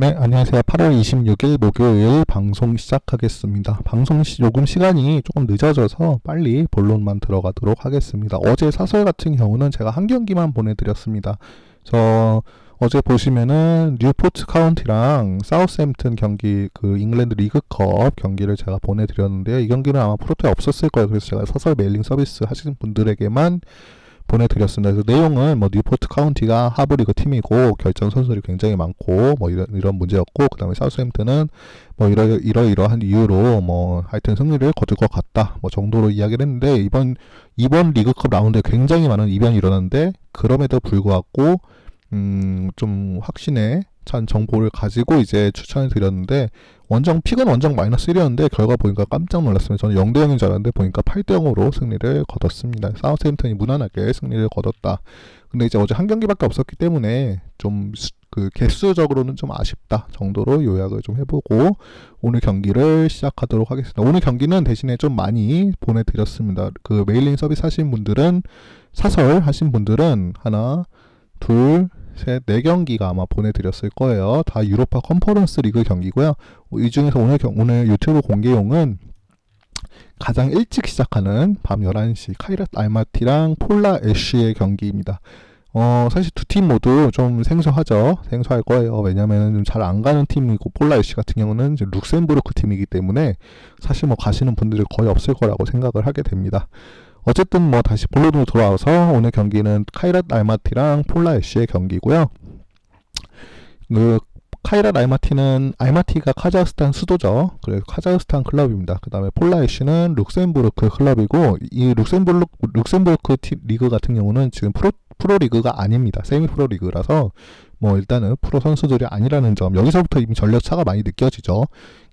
네, 안녕하세요. 8월 26일 목요일 방송 시작하겠습니다. 방송 시, 요금 시간이 조금 늦어져서 빨리 본론만 들어가도록 하겠습니다. 어제 사설 같은 경우는 제가 한 경기만 보내드렸습니다. 저 어제 보시면은 뉴포트 카운티랑 사우스햄튼 경기 그 잉글랜드 리그컵 경기를 제가 보내드렸는데요. 이 경기는 아마 프로토에 없었을 거예요. 그래서 제가 사설 메일링 서비스 하시는 분들에게만 보내드렸습니다. 그래서 내용은 뭐 뉴포트 카운티가 하브리그 팀이고 결정 선수들이 굉장히 많고 뭐 이런 이런 문제였고 그다음에 사우스햄튼은 뭐 이러 이러 이러한 이유로 뭐 하여튼 승리를 거둘 것 같다 뭐 정도로 이야기를 했는데 이번 이번 리그컵 라운드에 굉장히 많은 이변이 일어났는데 그럼에도 불구하고 음좀 확신에 찬 정보를 가지고 이제 추천을 드렸는데 원정 픽은 원정 마이너스 1이었는데 결과 보니까 깜짝 놀랐습니다. 저는 0대 0인 줄 알았는데 보니까 8대 0으로 승리를 거뒀습니다. 사우스햄튼이 무난하게 승리를 거뒀다. 근데 이제 어제 한 경기밖에 없었기 때문에 좀 그 개수적으로는 좀 아쉽다 정도로 요약을 좀 해보고 오늘 경기를 시작하도록 하겠습니다. 오늘 경기는 대신에 좀 많이 보내드렸습니다. 그 메일링 서비스 하신 분들은 사설 하신 분들은 하나 둘 셋, 네 경기가 아마 보내드렸을 거예요. 다 유로파 컨퍼런스 리그 경기고요. 이 중에서 오늘, 경, 오늘 유튜브 공개용은 가장 일찍 시작하는 밤 11시 카이랏 알마티랑 폴라 애쉬의 경기입니다. 어, 사실 두 팀 모두 좀 생소하죠. 생소할 거예요. 왜냐면은 좀 잘 안 가는 팀이고, 폴라 애쉬 같은 경우는 이제 룩셈부르크 팀이기 때문에 사실 뭐 가시는 분들이 거의 없을 거라고 생각을 하게 됩니다. 어쨌든 뭐 다시 본론으로 돌아와서 오늘 경기는 카이랏 알마티랑 폴라 애쉬의 경기고요. 그 카이랏 알마티는 알마티가 카자흐스탄 수도죠. 그래서 카자흐스탄 클럽입니다. 그 다음에 폴라 애쉬는 룩셈부르크 클럽이고 이 룩셈부르크 룩셈부르크 리그 같은 경우는 지금 프로 프로 리그가 아닙니다. 세미 프로 리그라서 뭐 일단은 프로 선수들이 아니라는 점 여기서부터 이미 전력 차가 많이 느껴지죠.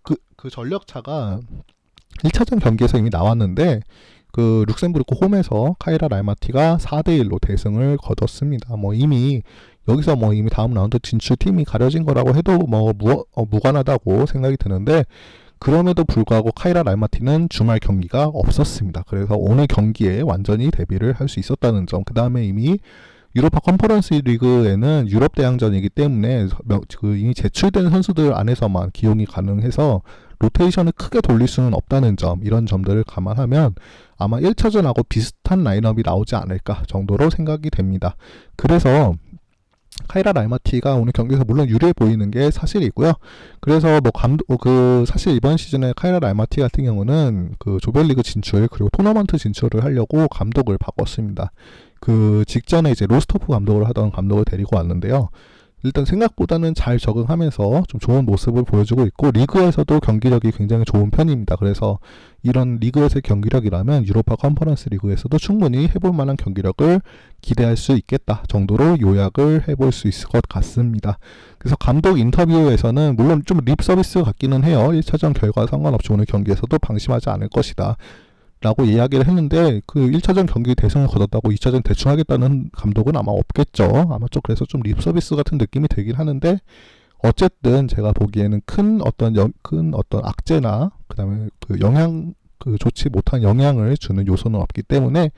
그 그 전력 차가 1차전 경기에서 이미 나왔는데 그 룩셈부르크 홈에서 카이라 알마티가 4대 1로 대승을 거뒀습니다. 뭐 이미 여기서 뭐 이미 다음 라운드 진출 팀이 가려진 거라고 해도 뭐 무, 어, 무관하다고 생각이 드는데 그럼에도 불구하고 카이라 알마티는 주말 경기가 없었습니다. 그래서 오늘 경기에 완전히 데뷔를 할 수 있었다는 점. 그 다음에 이미 유로파 컨퍼런스 리그에는 유럽 대항전이기 때문에 그 이미 제출된 선수들 안에서만 기용이 가능해서 로테이션을 크게 돌릴 수는 없다는 점 이런 점들을 감안하면 아마 1차전하고 비슷한 라인업이 나오지 않을까 정도로 생각이 됩니다. 그래서 카이라 라이마티가 오늘 경기에서 물론 유리해 보이는 게 사실이고요. 그래서 뭐 감독 어, 그 사실 이번 시즌에 카이라 라이마티 같은 경우는 그 조별리그 진출 그리고 토너먼트 진출을 하려고 감독을 바꿨습니다. 그 직전에 이제 로스토프 감독을 하던 감독을 데리고 왔는데요. 일단 생각보다는 잘 적응하면서 좀 좋은 모습을 보여주고 있고 리그에서도 경기력이 굉장히 좋은 편입니다. 그래서 이런 리그에서의 경기력이라면 유로파 컨퍼런스 리그에서도 충분히 해볼 만한 경기력을 기대할 수 있겠다 정도로 요약을 해볼 수 있을 것 같습니다. 그래서 감독 인터뷰에서는 물론 좀 립 서비스 같기는 해요. 1차전 결과 상관없이 오늘 경기에서도 방심하지 않을 것이다. 라고 이야기를 했는데 그 1차전 경기 대승을 거뒀다고 2차전 대충 하겠다는 감독은 아마 없겠죠. 아마 좀 그래서 좀 립서비스 같은 느낌이 들긴 하는데 어쨌든 제가 보기에는 큰 어떤 여, 큰 어떤 악재나 그다음에 그 영향 그 좋지 못한 영향을 주는 요소는 없기 때문에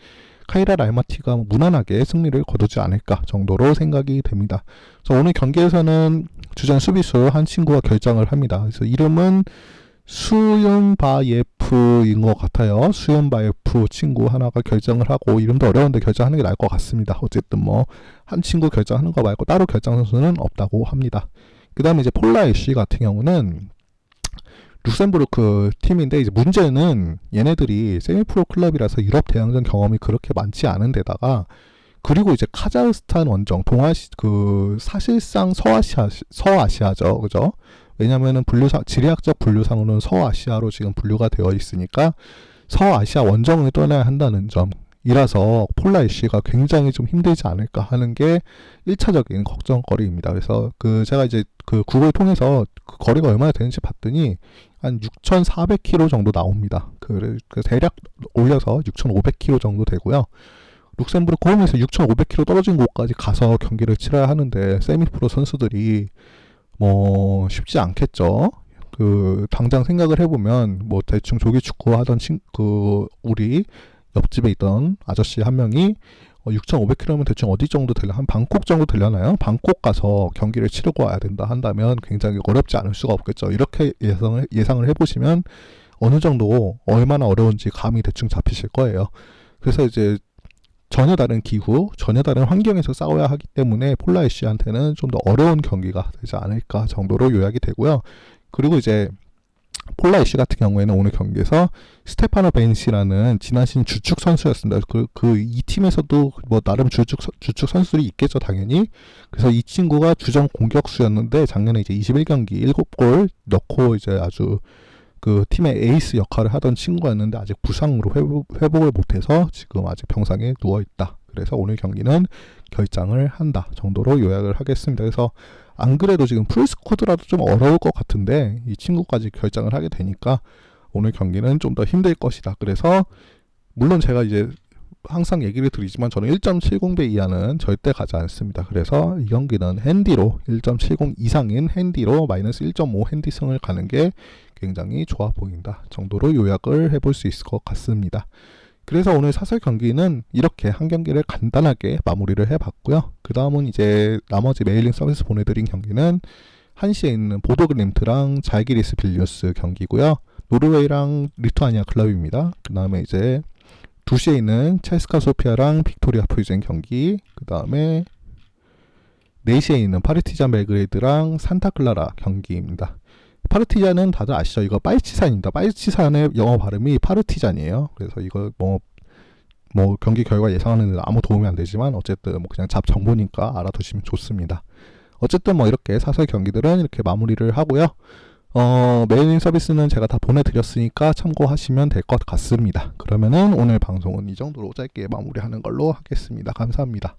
카이라 라이마티가 무난하게 승리를 거두지 않을까 정도로 생각이 됩니다. 그래서 오늘 경기에서는 주전 수비수 한 친구가 결정을 합니다. 그래서 이름은 수연바예프인 것 같아요. 수연바예프 친구 하나가 결정을 하고 이름도 어려운데 결정하는 게 나을 것 같습니다. 어쨌든 뭐 한 친구 결정하는 거 말고 따로 결정 선수는 없다고 합니다. 그 다음에 이제 폴라 애쉬 같은 경우는 룩셈부르크 팀인데 이제 문제는 얘네들이 세미프로 클럽이라서 유럽 대항전 경험이 그렇게 많지 않은 데다가 그리고 이제 카자흐스탄 원정 동아시 그 사실상 서아시아 서아시아죠 그죠 왜냐면은 분류상 지리학적 분류상으로는 서아시아로 지금 분류가 되어 있으니까 서아시아 원정을 떠나야 한다는 점이라서 폴라이시가 굉장히 좀 힘들지 않을까 하는 게 1차적인 걱정거리입니다. 그래서 그 제가 이제 그 구글 통해서 그 거리가 얼마나 되는지 봤더니 한 6,400km 정도 나옵니다. 그, 그 대략 올려서 6,500km 정도 되고요. 룩셈부르크 홈에서 6,500km 떨어진 곳까지 가서 경기를 치러야 하는데 세미프로 선수들이 뭐 쉽지 않겠죠. 그 당장 생각을 해보면 뭐 대충 조기 축구 하던 친, 그 우리 옆집에 있던 아저씨 한 명이 6,500km면 대충 어디 정도 되려 한 방콕 정도 되려나요? 방콕 가서 경기를 치르고 와야 된다 한다면 굉장히 어렵지 않을 수가 없겠죠. 이렇게 예상을 예상을 해보시면 어느 정도 얼마나 어려운지 감이 대충 잡히실 거예요. 그래서 이제 전혀 다른 기후, 전혀 다른 환경에서 싸워야 하기 때문에 폴라이 씨한테는 좀 더 어려운 경기가 되지 않을까 정도로 요약이 되고요. 그리고 이제 폴라이 씨 같은 경우에는 오늘 경기에서 스테파노 벤시라는 지나신 주축 선수였습니다. 그, 그 이 팀에서도 뭐 나름 주축, 선- 주축 선수들이 있겠죠, 당연히. 그래서 이 친구가 주전 공격수였는데 작년에 이제 21경기 7골 넣고 이제 아주 그 팀의 에이스 역할을 하던 친구였는데 아직 부상으로 회복, 회복을 못해서 지금 아직 병상에 누워 있다. 그래서 오늘 경기는 결장을 한다 정도로 요약을 하겠습니다. 그래서 안 그래도 지금 풀스쿼드라도 좀 어려울 것 같은데 이 친구까지 결장을 하게 되니까 오늘 경기는 좀 더 힘들 것이다. 그래서 물론 제가 이제 항상 얘기를 드리지만 저는 1.70배 이하는 절대 가지 않습니다. 그래서 이 경기는 핸디로 1.70 이상인 핸디로 마이너스 1.5 핸디승을 가는 게 굉장히 좋아 보인다 정도로 요약을 해볼 수 있을 것 같습니다. 그래서 오늘 사설 경기는 이렇게 한 경기를 간단하게 마무리를 해봤고요. 그 다음은 이제 나머지 메일링 서비스 보내드린 경기는 1시에 있는 보도그림트랑 잘기리스 빌리우스 경기고요. 노르웨이랑 리투아니아 클럽입니다. 그 다음에 이제 2시에 있는 첼스카 소피아랑 빅토리아 프리젠 경기. 그 다음에 4시에 있는 파르티잔 벨그레이드랑 산타클라라 경기입니다. 파르티잔은 다들 아시죠? 이거 파이치산입니다. 파이치산의 영어 발음이 파르티잔이에요. 그래서 이거 뭐, 뭐 경기 결과 예상하는 데 아무 도움이 안 되지만 어쨌든 뭐 그냥 잡 정보니까 알아두시면 좋습니다. 어쨌든 뭐 이렇게 사설 경기들은 이렇게 마무리를 하고요. 어, 메일링 서비스는 제가 다 보내드렸으니까 참고하시면 될 것 같습니다. 그러면은 오늘 방송은 이 정도로 짧게 마무리하는 걸로 하겠습니다. 감사합니다.